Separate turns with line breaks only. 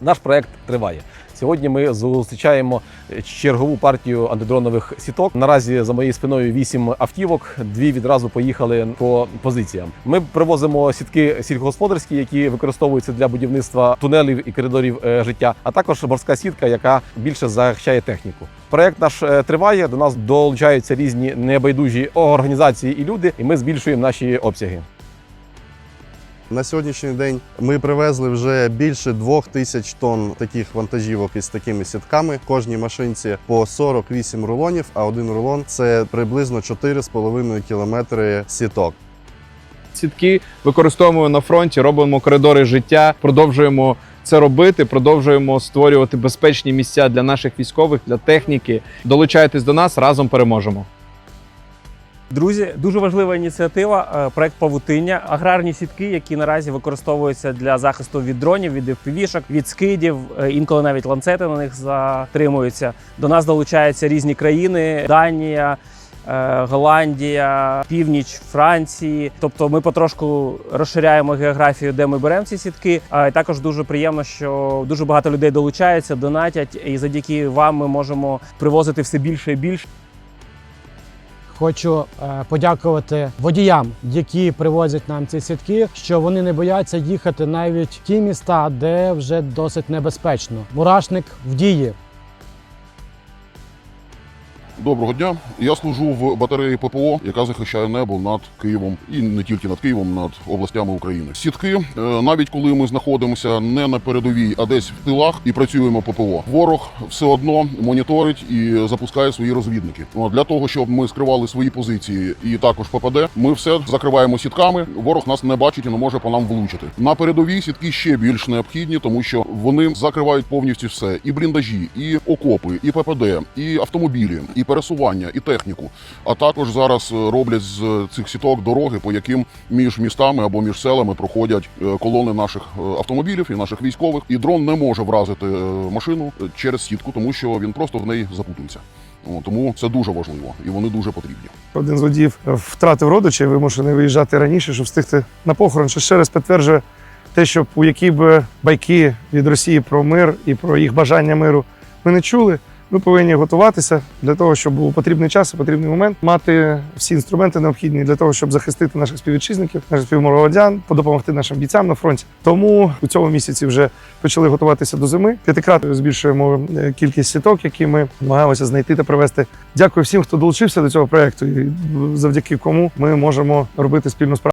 Наш проект триває. Сьогодні ми зустрічаємо чергову партію антидронових сіток. Наразі за моєю спиною вісім автівок. Дві відразу поїхали по позиціям. Ми привозимо сітки сільськогосподарські, які використовуються для будівництва тунелів і коридорів е, життя, а також морська сітка, яка більше захищає техніку. Проект наш е, триває. До нас долучаються різні небайдужі організації і люди, і ми збільшуємо наші обсяги.
На сьогоднішній день ми привезли вже більше двох тисяч тонн таких вантажівок із такими сітками. Кожній машинці по 48 рулонів, а один рулон це приблизно 4,5 кілометри сіток.
сітки використовуємо на фронті, робимо коридори життя, продовжуємо це робити, продовжуємо створювати безпечні місця для наших військових, для техніки. Долучайтесь до нас, разом переможемо.
Друзі, дуже важлива ініціатива. е, Проект Павутиння, аграрні сітки, які наразі використовуються для захисту від дронів, від FPV-шок, від скидів. е, Інколи навіть ланцети на них затримуються. До нас долучаються різні країни: Данія. е, Голландія, північ Франції. Тобто ми потрошку розширяємо географію, де ми беремо ці сітки. А також дуже приємно, що дуже багато людей долучаються, донатять, і завдяки вам ми можемо привозити все більше і більше.
Хочу е, подякувати водіям, які привозять нам ці сітки, що вони не бояться їхати навіть в ті міста, де вже досить небезпечно. Мурашник в дії.
Доброго дня. Я служу в батареї ППО, яка захищає небо над Києвом і не тільки над Києвом, над областями України. Сітки, е, навіть коли ми знаходимося не на передовій, а десь в тилах і працюємо ППО. Ворог все одно моніторить і запускає свої розвідники. Ну, Для того щоб ми скривали свої позиції і також ППД, ми все закриваємо сітками. Ворог нас не бачить і не може по нам влучити. На передовій сітки ще більш необхідні, тому що вони закривають повністю все: і бліндажі, і окопи, і ППД, і автомобілі, і пересування, і техніку. А також зараз е, роблять з цих сіток дороги, по яким між містами або між селами проходять е, колони наших е, автомобілів і наших військових. І дрон не може вразити е, машину е, через сітку, тому що він просто в неї запутується. Тому це дуже важливо і вони дуже потрібні.
Один з водіїв втратив родича, вимушений виїжджати раніше, щоб встигти на похорон, що ще раз підтверджує те, що у які б байки від Росії про мир і про їх бажання миру ми не чули. Ми повинні готуватися для того, щоб був потрібний час і потрібний момент, мати всі інструменти необхідні для того, щоб захистити наших співвітчизників, наших співмородян, допомогти нашим бійцям на фронті. Тому у цьому місяці вже почали готуватися до зими. П'ятикратно збільшуємо е, кількість сіток, які ми намагаємося знайти та привезти. Дякую всім, хто долучився до цього проекту, і завдяки кому ми можемо робити спільну справу.